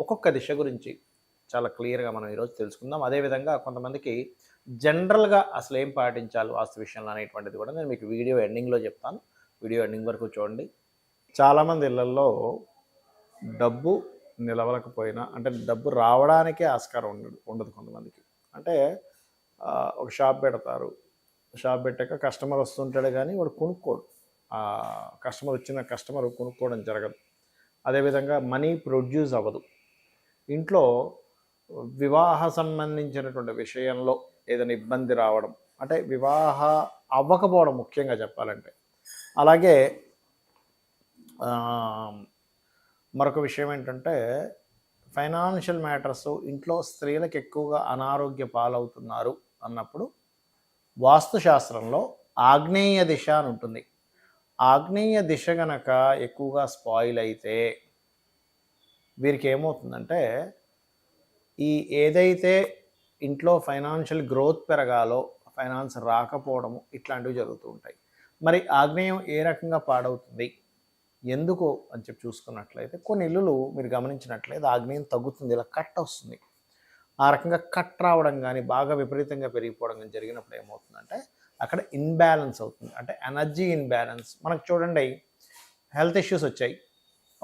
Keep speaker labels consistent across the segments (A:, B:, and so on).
A: ఒక్కొక్క దిశ గురించి చాలా క్లియర్గా మనం ఈరోజు తెలుసుకుందాం. అదేవిధంగా కొంతమందికి జనరల్గా అసలు ఏం పాటించాలి వాస్తు విషయంలో అనేటువంటిది కూడా నేను మీకు వీడియో ఎండింగ్లో చెప్తాను. వీడియో ఎండింగ్ వరకు చూడండి. చాలామంది ఇళ్ళలో డబ్బు నిలవలకపోయినా అంటే డబ్బు రావడానికే ఆస్కారం ఉండదు ఉండదు కొంతమందికి. అంటే ఒక షాప్ పెడతారు. షాప్ పెట్టాక కస్టమర్ వస్తుంటాడు కానీ వాడు కొనుక్కోడు. కస్టమర్ వచ్చిన కస్టమర్ కొనుక్కోవడం జరగదు. అదేవిధంగా మనీ ప్రొడ్యూస్ అవ్వదు. ఇంట్లో వివాహ సంబంధించినటువంటి విషయంలో ఏదైనా ఇబ్బంది రావడం అంటే వివాహ అవ్వకపోవడం ముఖ్యంగా చెప్పాలంటే. అలాగే మరొక విషయం ఏంటంటే ఫైనాన్షియల్ మ్యాటర్స్ ఇంట్లో స్త్రీలకు ఎక్కువగా అనారోగ్య పాలవుతున్నారు అన్నప్పుడు వాస్తుశాస్త్రంలో ఆగ్నేయ దిశ అని ఉంటుంది. ఆగ్నేయ దిశ గనక ఎక్కువగా స్పాయిల్ అయితే వీరికి ఏమవుతుందంటే ఈ ఏదైతే ఇంట్లో ఫైనాన్షియల్ గ్రోత్ పెరగాలో ఫైనాన్స్ రాకపోవడము ఇట్లాంటివి జరుగుతూ ఉంటాయి. మరి ఆగ్నేయం ఏ రకంగా పాడవుతుంది? ఎందుకు అని చెప్పి చూసుకున్నట్లయితే కొన్ని ఇల్లులు మీరు గమనించినట్లయితే ఆగ్నేయం తగ్గుతుంది ఇలా కట్ వస్తుంది. ఆ రకంగా కట్ రావడం కానీ బాగా విపరీతంగా పెరిగిపోవడం కానీ జరిగినప్పుడు ఏమవుతుందంటే అక్కడ ఇన్బ్యాలెన్స్ అవుతుంది. అంటే ఎనర్జీ ఇన్బ్యాలెన్స్ మనకు చూడండి హెల్త్ ఇష్యూస్ వచ్చాయి.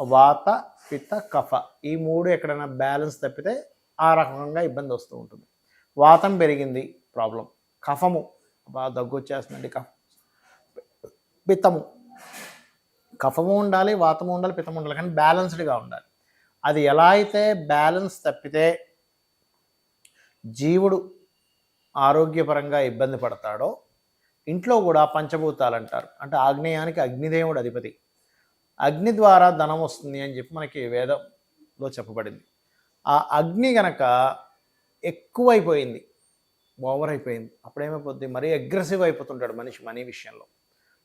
A: వాత పిత్త కఫ. ఈ మూడు ఎక్కడైనా బ్యాలెన్స్ తప్పితే ఆ రకంగా ఇబ్బంది వస్తూ ఉంటుంది. వాతం పెరిగింది ప్రాబ్లం. కఫము. బాగా దగ్గు వచ్చేస్తుందండి కఫ. పిత్తము. కఫము ఉండాలి వాతము ఉండాలి పిత్తము ఉండాలి కానీ బ్యాలెన్స్డ్గా ఉండాలి. అది ఎలా అయితే బ్యాలెన్స్ తప్పితే జీవుడు ఆరోగ్యపరంగా ఇబ్బంది పడతాడో ఇంట్లో కూడా పంచభూతాలు అంటారు అంటే ఆగ్నేయానికి అగ్నిదేవుడు అధిపతి. అగ్ని ద్వారా ధనం వస్తుంది అని చెప్పి మనకి వేదంలో చెప్పబడింది. ఆ అగ్ని గనక ఎక్కువైపోయింది ఓవర్ అయిపోయింది అప్పుడేమైపోద్ది? మరీ అగ్రెసివ్ అయిపోతుంటాడు మనిషి మనీ విషయంలో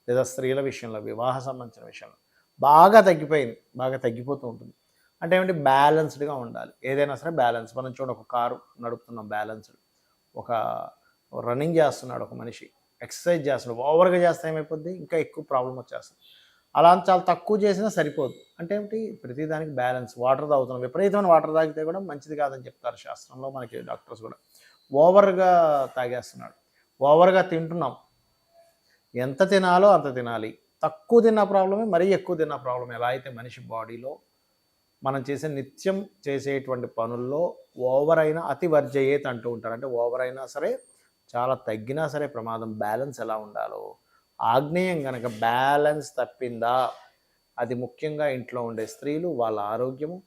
A: లేదా స్త్రీల విషయంలో వివాహ సంబంధించిన విషయంలో. బాగా తగ్గిపోయింది బాగా తగ్గిపోతూ ఉంటుంది. అంటే ఏమిటి బ్యాలెన్స్డ్గా ఉండాలి. ఏదైనా సరే బ్యాలెన్స్ మనం చూడ ఒక కారు నడుపుతున్నాం బ్యాలెన్స్డ్ ఒక రన్నింగ్ చేస్తున్నాడు ఒక మనిషి ఎక్సర్సైజ్ చేస్తున్నాడు ఓవర్గా చేస్తే ఏమైపోద్ది? ఇంకా ఎక్కువ ప్రాబ్లం వచ్చేస్తుంది. అలా చాలా తక్కువ చేసినా సరిపోదు. అంటే ఏమిటి? ప్రతిదానికి బ్యాలెన్స్. వాటర్ తాగుతున్నాం. విపరీతమైన వాటర్ తాగితే కూడా మంచిది కాదని చెప్తారు శాస్త్రంలో మనకి డాక్టర్స్ కూడా. ఓవర్గా తాగేస్తున్నాడు. ఓవర్గా తింటున్నాం. ఎంత తినాలో అంత తినాలి. తక్కువ తిన్న ప్రాబ్లమే మరీ ఎక్కువ తిన్న ప్రాబ్లం ఎలా అయితే మనిషి బాడీలో మనం చేసే నిత్యం చేసేటువంటి పనుల్లో ఓవర్ అయినా అతి వర్జయేత్ అంటూ ఉంటారు. అంటే ఓవర్ అయినా సరే చాలా తగ్గినా సరే ప్రమాదం బ్యాలెన్స్ ఎలా ఉండాలో ఆగ్నేయం కనుక బ్యాలెన్స్ తప్పిందా? అది ముఖ్యంగా ఇంట్లో ఉండే స్త్రీలు వాళ్ళ ఆరోగ్యము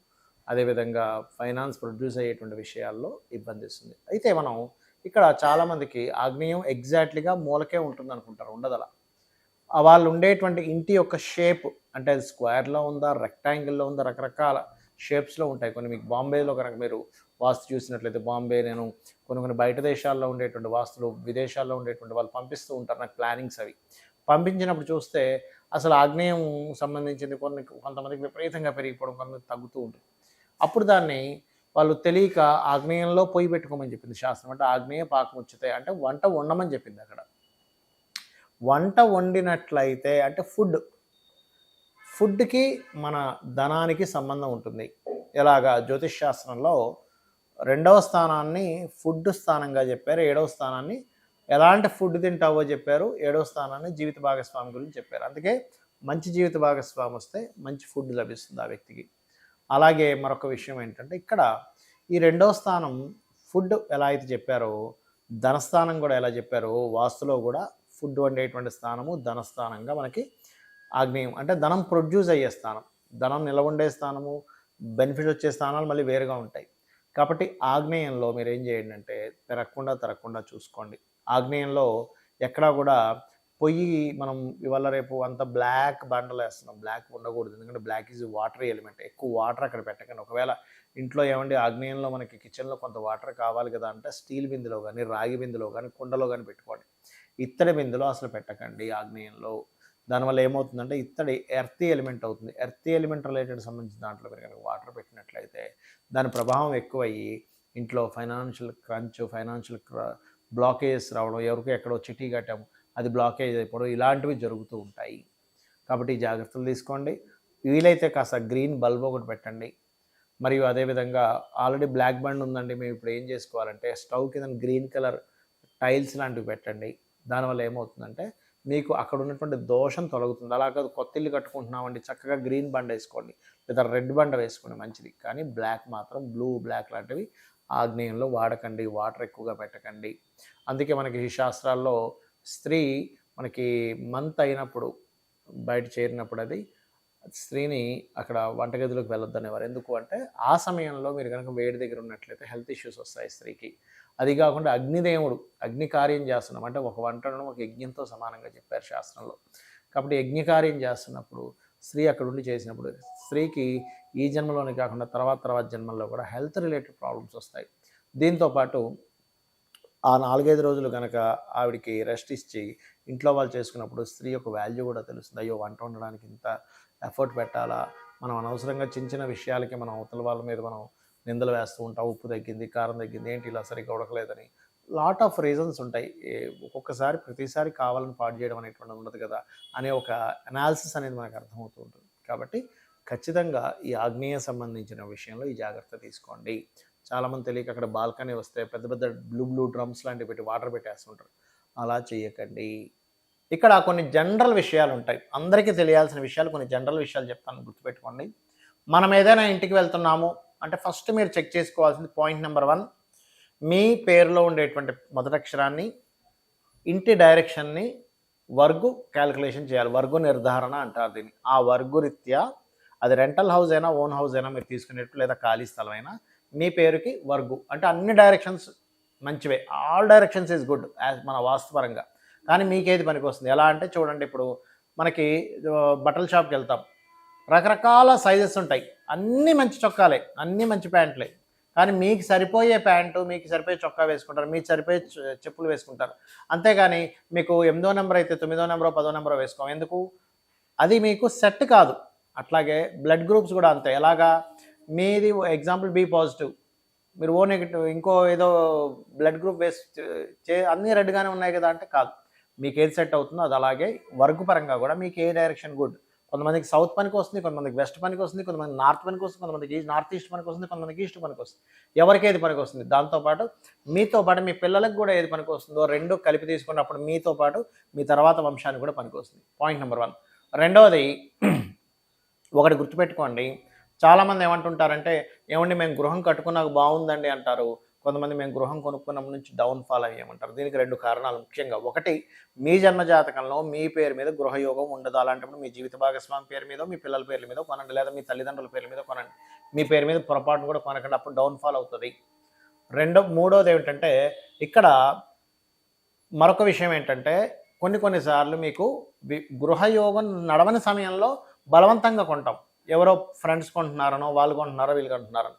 A: అదేవిధంగా ఫైనాన్స్ ప్రొడ్యూస్ అయ్యేటువంటి విషయాల్లో ఇబ్బంది ఇస్తుంది అయితే మనం ఇక్కడ చాలామందికి ఆగ్నేయం ఎగ్జాక్ట్లీగా మూలకే ఉంటుంది అనుకుంటారు ఉండదు అలా వాళ్ళు ఉండేటువంటి ఇంటి యొక్క షేప్ అంటే అది స్క్వేర్లో ఉందా రెక్టాంగిల్లో ఉందా రకరకాల షేప్స్లో ఉంటాయి. కొన్ని మీకు బాంబేలో కనుక మీరు వాస్తు చూసినట్లయితే బాంబే నేను కొన్ని కొన్ని బయట దేశాల్లో ఉండేటువంటి వాస్తులు విదేశాల్లో ఉండేటువంటి వాళ్ళు పంపిస్తూ ఉంటారు నాకు ప్లానింగ్స్ అవి. పంపించినప్పుడు చూస్తే అసలు ఆగ్నేయం సంబంధించింది కొన్ని కొంతమందికి విపరీతంగా పెరిగిపోవడం కొంతమంది తగ్గుతూ ఉంటుంది. అప్పుడు దాన్ని వాళ్ళు తెలియక ఆగ్నేయంలో పొయ్యి పెట్టుకోమని చెప్పింది శాస్త్రం. అంటే ఆగ్నేయ పాకం వచ్చుతాయి అంటే వంట వండమని చెప్పింది అక్కడ. వంట వండినట్లయితే అంటే ఫుడ్ ఫుడ్కి మన ధనానికి సంబంధం ఉంటుంది. ఎలాగా? జ్యోతిష్ శాస్త్రంలో రెండవ స్థానాన్ని ఫుడ్ స్థానంగా చెప్పారు ఏడవ స్థానాన్ని ఎలాంటి ఫుడ్ తింటావో చెప్పారు. ఏడవ స్థానాన్ని జీవిత భాగస్వామి గురించి చెప్పారు. అందుకే మంచి జీవిత భాగస్వామి వస్తే మంచి ఫుడ్ లభిస్తుంది ఆ వ్యక్తికి. అలాగే మరొక విషయం ఏంటంటే ఇక్కడ ఈ రెండవ స్థానం ఫుడ్ ఎలా అయితే చెప్పారో ధనస్థానం కూడా ఎలా చెప్పారో వాస్తులో కూడా ఫుడ్ వండేటువంటి స్థానము ధనస్థానంగా మనకి ఆగ్నేయం అంటే ధనం ప్రొడ్యూస్ అయ్యే స్థానం. ధనం నిలవండే స్థానము బెనిఫిట్ వచ్చే స్థానాలు మళ్ళీ వేరుగా ఉంటాయి. కాబట్టి ఆగ్నేయంలో మీరు ఏం చేయండి అంటే తిరగకుండా తిరగకుండా చూసుకోండి. ఆగ్నేయంలో ఎక్కడా కూడా పొయ్యి మనం ఇవాళ రేపు అంత బ్లాక్ బండలు వేస్తున్నాం. బ్లాక్ ఉండకూడదు. ఎందుకంటే బ్లాక్ ఈజ్ వాటర్ ఎలిమెంట్. ఎక్కువ వాటర్ అక్కడ పెట్టకండి. ఒకవేళ ఇంట్లో ఏమండి ఆగ్నేయంలో మనకి కిచెన్లో కొంత వాటర్ కావాలి కదా అంటే స్టీల్ బిందులో కానీ రాగి బిందులో కానీ కుండలో కానీ పెట్టుకోండి. ఇత్తడి బిందులో అసలు పెట్టకండి ఆగ్నేయంలో. దానివల్ల ఏమవుతుందంటే ఇత్తడి ఎర్తీ ఎలిమెంట్ అవుతుంది. ఎర్తీ ఎలిమెంట్ రిలేటెడ్ సంబంధించిన దాంట్లో మీరు కనుక వాటర్ పెట్టినట్లయితే దాని ప్రభావం ఎక్కువయ్యి ఇంట్లో ఫైనాన్షియల్ క్రంచ్ ఫైనాన్షియల్ బ్లాకేజెస్ రావడం ఎవరికో ఎక్కడో చిటీ కట్టాము అది బ్లాకేజ్ అయిపోవడం ఇలాంటివి జరుగుతూ ఉంటాయి. కాబట్టి జాగ్రత్తలు తీసుకోండి. వీలైతే కాస్త గ్రీన్ బల్బ్ ఒకటి పెట్టండి. మరియు అదేవిధంగా ఆల్రెడీ బ్లాక్ బండ్ ఉందండి. మేము ఇప్పుడు ఏం చేసుకోవాలంటే స్టవ్ కింద గ్రీన్ కలర్ టైల్స్ లాంటివి పెట్టండి. దానివల్ల ఏమవుతుందంటే మీకు అక్కడ ఉన్నటువంటి దోషం తొలగుతుంది. అలా కాదు కొత్త ఇల్లు కట్టుకుంటున్నామండి. చక్కగా గ్రీన్ బండ వేసుకోండి. లేదా రెడ్ బండ వేసుకోండి మంచిది. కానీ బ్లాక్ మాత్రం బ్లూ బ్లాక్ లాంటివి ఆగ్నేయంలో వాడకండి వాటర్ ఎక్కువగా పెట్టకండి. అందుకే మనకి ఈ శాస్త్రాల్లో స్త్రీ మనకి మంత్ అయినప్పుడు బయట చేరినప్పుడు అది స్త్రీని అక్కడ వంటగదిలోకి వెళ్ళొద్దనేవారు. ఎందుకు అంటే ఆ సమయంలో మీరు కనుక వేడి దగ్గర ఉన్నట్లయితే హెల్త్ ఇష్యూస్ వస్తాయి స్త్రీకి. అది కాకుండా అగ్నిదేవుడు అగ్ని కార్యం చేస్తున్నాం అంటే ఒక వంటను ఒక యజ్ఞంతో సమానంగా చెప్పారు శాస్త్రంలో. కాబట్టి యజ్ఞ కార్యం చేస్తున్నప్పుడు స్త్రీ అక్కడ ఉండి చేసినప్పుడు స్త్రీకి ఈ జన్మలోనే కాకుండా తర్వాత తర్వాత జన్మల్లో కూడా హెల్త్ రిలేటెడ్ ప్రాబ్లమ్స్ వస్తాయి. దీంతోపాటు ఆ నాలుగైదు రోజులు కనుక ఆవిడికి రెస్ట్ ఇచ్చి ఇంట్లో వాళ్ళు చేసుకున్నప్పుడు స్త్రీ యొక్క వాల్యూ కూడా తెలుస్తుంది. అయ్యో వంట ఉండడానికి ఇంత ఎఫర్ట్ పెట్టాలా? మనం అనవసరంగా చిన్న చిన్న విషయాలకి మనం అవతల వాళ్ళ మీద మనం నిందలు వేస్తూ ఉంటాం. ఉప్పు తగ్గింది కారం తగ్గింది ఏంటి ఇలా సరిగ్గా ఉడకలేదని లాట్ ఆఫ్ రీజన్స్ ఉంటాయి. ఒక్కొక్కసారి ప్రతిసారి కావాలని పాడు చేయడం అనేటువంటి ఉండదు కదా అనే ఒక అనాలిసిస్ అనేది మనకు అర్థమవుతూ ఉంటుంది. కాబట్టి ఖచ్చితంగా ఈ ఆగ్నేయ సంబంధించిన విషయంలో ఈ జాగ్రత్త తీసుకోండి. చాలామంది తెలియక అక్కడ బాల్కనీ వస్తే పెద్ద పెద్ద బ్లూ బ్లూ డ్రమ్స్ లాంటివి పెట్టి వాటర్ పెట్టేస్తుంటారు. అలా చేయకండి. ఇక్కడ కొన్ని జనరల్ విషయాలు ఉంటాయి. అందరికీ తెలియాల్సిన విషయాలు కొన్ని జనరల్ విషయాలు చెప్తాను గుర్తుపెట్టుకోండి. మనం ఏదైనా ఇంటికి వెళ్తున్నాము అంటే ఫస్ట్ మీరు చెక్ చేసుకోవాల్సింది పాయింట్ నెంబర్ వన్ మీ పేరులో ఉండేటువంటి మొదటి అక్షరాన్ని ఇంటి డైరెక్షన్ని వర్గు క్యాలిక్యులేషన్ చేయాలి. వర్గు నిర్ధారణ అంటారు దీన్ని. ఆ వర్గు రీత్యా అది రెంటల్ హౌస్ అయినా ఓన్ హౌస్ అయినా మీరు తీసుకునేట్టు లేదా ఖాళీ స్థలం అయినా మీ పేరుకి వర్గు. అంటే అన్ని డైరెక్షన్స్ మంచివే. All directions is good as మన వాస్తుపరంగా కానీ మీకేది పనికి వస్తుంది ఎలా అంటే చూడండి ఇప్పుడు మనకి బట్టల షాప్కి వెళ్తాం. రకరకాల సైజెస్ ఉంటాయి. అన్నీ మంచి చొక్కాలే. అన్నీ మంచి ప్యాంట్లే. కానీ మీకు సరిపోయే ప్యాంటు మీకు సరిపోయే చొక్కా వేసుకుంటారు మీకు సరిపోయే చెప్పులు వేసుకుంటారు. అంతేగాని మీకు ఎనిమిదో నెంబర్ అయితే తొమ్మిదో నెంబరో పదో నెంబరో వేసుకోం. ఎందుకు? అది మీకు సెట్ కాదు. అట్లాగే బ్లడ్ గ్రూప్స్ కూడా అంతే. ఎలాగా? మీది ఎగ్జాంపుల్ బి పాజిటివ్. మీరు ఓ నెగిటివ్ ఇంకో ఏదో బ్లడ్ గ్రూప్ వేసి చే అన్నీ రెడ్గానే ఉన్నాయి కదా అంటే కాదు. మీకు ఏది సెట్ అవుతుందో అది అలాగే వర్క్ పరంగా కూడా మీకు ఏ డైరెక్షన్ గుడ్. కొంతమందికి సౌత్ పనికి వస్తుంది కొంతమందికి వెస్ట్ పనికి వస్తుంది కొంతమంది నార్త్ పనికి వస్తుంది కొంతమందికి నార్త్ ఈస్ట్ పనికి వస్తుంది కొంతమందికి ఈస్ట్ పనికి వస్తుంది. ఎవరికి ఏది పనికి వస్తుంది? దాంతోపాటు మీతో పాటు మీ పిల్లలకు కూడా ఏది పనికి వస్తుందో రెండు కలిపి తీసుకున్నప్పుడు మీతో పాటు మీ తర్వాత వంశానికి కూడా పనికి వస్తుంది. పాయింట్ నెంబర్ వన్ రెండవది ఒకటి గుర్తుపెట్టుకోండి. చాలామంది ఏమంటుంటారంటే ఏమండి మేము గృహం కట్టుకున్నాక బాగుందండి అంటారు. కొంతమంది మేము గృహం కొనుక్కున్న నుంచి డౌన్ ఫాల్ అయ్యామంటారు. దీనికి రెండు కారణాలు ముఖ్యంగా. ఒకటి మీ జన్మ జాతకంలో మీ పేరు మీద గృహయోగం ఉండదు? అలాంటప్పుడు మీ జీవిత భాగస్వామి పేరు మీద మీ పిల్లల పేర్ల మీద కొనండి. లేదా మీ తల్లిదండ్రుల పేరు మీద కొనండి. మీ పేరు మీద పొరపాటు కూడా కొనకండి. అప్పుడు డౌన్ ఫాల్ అవుతుంది. రెండో మూడోది ఏమిటంటే ఇక్కడ మరొక విషయం ఏంటంటే కొన్ని కొన్నిసార్లు మీకు గృహయోగం నడవని సమయంలో బలవంతంగా కొంటాం. ఎవరో ఫ్రెండ్స్ కొంటున్నారనో వాళ్ళు కొంటున్నారో వీళ్ళు కొంటున్నారనో.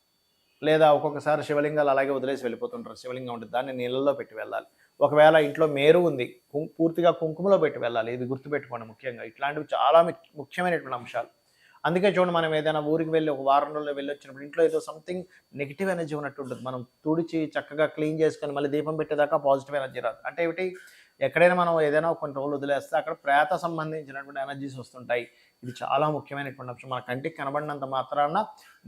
A: లేదా ఒక్కొక్కసారి శివలింగాలు అలాగే వదిలేసి వెళ్ళిపోతుంటారు. శివలింగం ఉంటుంది దాన్ని నీళ్ళల్లో పెట్టి వెళ్ళాలి. ఒకవేళ ఇంట్లో మేరు ఉంది పూర్తిగా కుంకుమలో పెట్టి వెళ్ళాలి ఇది గుర్తుపెట్టుకోండి ముఖ్యంగా. ఇట్లాంటివి చాలా ముఖ్యమైనటువంటి అంశాలు. అందుకే చూడండి మనం ఏదైనా ఊరికి వెళ్ళి ఒక వారం రోజుల్లో వెళ్ళి వచ్చినప్పుడు ఇంట్లో ఏదో సంథింగ్ నెగిటివ్ ఎనర్జీ ఉన్నట్టు ఉంటుంది. మనం తుడిచి చక్కగా క్లీన్ చేసుకొని మళ్ళీ దీపం పెట్టేదాకా పాజిటివ్ ఎనర్జీ రాదు. అంటే ఏమిటి? ఎక్కడైనా మనం ఏదైనా కొన్ని రోజులు వదిలేస్తే అక్కడ ప్రేత సంబంధించినటువంటి ఎనర్జీస్ వస్తుంటాయి. ఇది చాలా ముఖ్యమైనటువంటి అంశం. మన కంటికి కనబడినంత మాత్రాన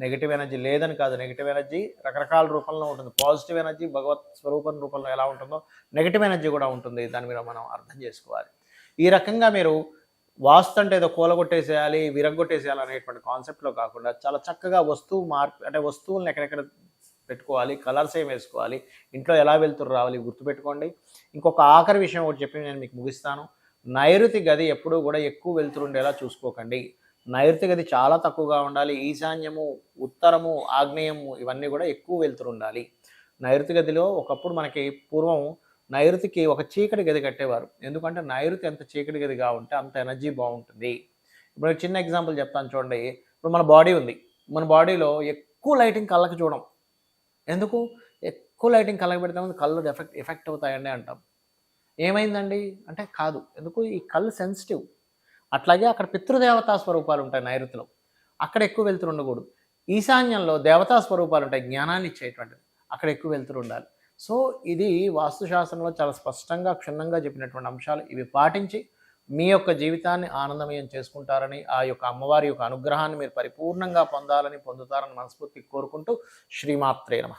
A: నెగిటివ్ ఎనర్జీ లేదని కాదు. నెగిటివ్ ఎనర్జీ రకరకాల రూపంలో ఉంటుంది. పాజిటివ్ ఎనర్జీ భగవత్ స్వరూపం రూపంలో ఎలా ఉంటుందో నెగిటివ్ ఎనర్జీ కూడా ఉంటుంది. దాని మీద మనం అర్థం చేసుకోవాలి. ఈ రకంగా మీరు వాస్తు అంటే ఏదో కూలగొట్టేసేయాలి విరగొట్టేసేయాలి అనేటువంటి కాన్సెప్ట్లో కాకుండా చాలా చక్కగా వస్తువు మార్పు అంటే వస్తువులను ఎక్కడెక్కడ పెట్టుకోవాలి కలర్స్ ఏం వేసుకోవాలి ఇంట్లో ఎలా వెళ్తురు రావాలి గుర్తుపెట్టుకోండి. ఇంకొక ఆఖరి విషయం ఒకటి చెప్పి నేను మీకు ముగిస్తాను. నైరుతి గది ఎప్పుడూ కూడా ఎక్కువ వెళ్తుండేలా చూసుకోకండి. నైరుతి గది చాలా తక్కువగా ఉండాలి. ఈశాన్యము ఉత్తరము ఆగ్నేయము ఇవన్నీ కూడా ఎక్కువ వెళ్తురు ఉండాలి. నైరుతి గదిలో ఒకప్పుడు మనకి పూర్వం నైరుతికి ఒక చీకటి గది కట్టేవారు. ఎందుకంటే నైరుతి ఎంత చీకటి గదిగా ఉంటే అంత ఎనర్జీ బాగుంటుంది. ఇప్పుడు చిన్న ఎగ్జాంపుల్ చెప్తాను చూడండి. ఇప్పుడు మన బాడీ ఉంది. మన బాడీలో ఎక్కువ లైటింగ్ కళ్ళకి చూడం. ఎందుకు? ఎక్కువ లైటింగ్ కళ్ళకి పెడితే ముందు కళ్ళు ఎఫెక్ట్ ఎఫెక్ట్ అవుతాయండి అంటాం. ఏమైందండి? అంటే కాదు. ఎందుకు? ఈ కళ్ళు సెన్సిటివ్ అట్లాగే అక్కడ పితృదేవతా స్వరూపాలు ఉంటాయి నైరుతిలో. అక్కడ ఎక్కువ వెళ్తురు ఉండకూడదు. ఈశాన్యంలో దేవతా స్వరూపాలు ఉంటాయి జ్ఞానాన్ని ఇచ్చేటువంటిది అక్కడ ఎక్కువ వెళ్తురు ఉండాలి. సో ఇది వాస్తుశాస్త్రంలో చాలా స్పష్టంగా క్షుణ్ణంగా చెప్పినటువంటి అంశాలు. ఇవి పాటించి మీ యొక్క జీవితాన్ని ఆనందమయం చేసుకుంటారని ఆ యొక్క అమ్మవారి యొక్క అనుగ్రహాన్ని మీరు పరిపూర్ణంగా పొందాలని పొందుతారని మనస్ఫూర్తి కోరుకుంటూ శ్రీమాత్రే నమ.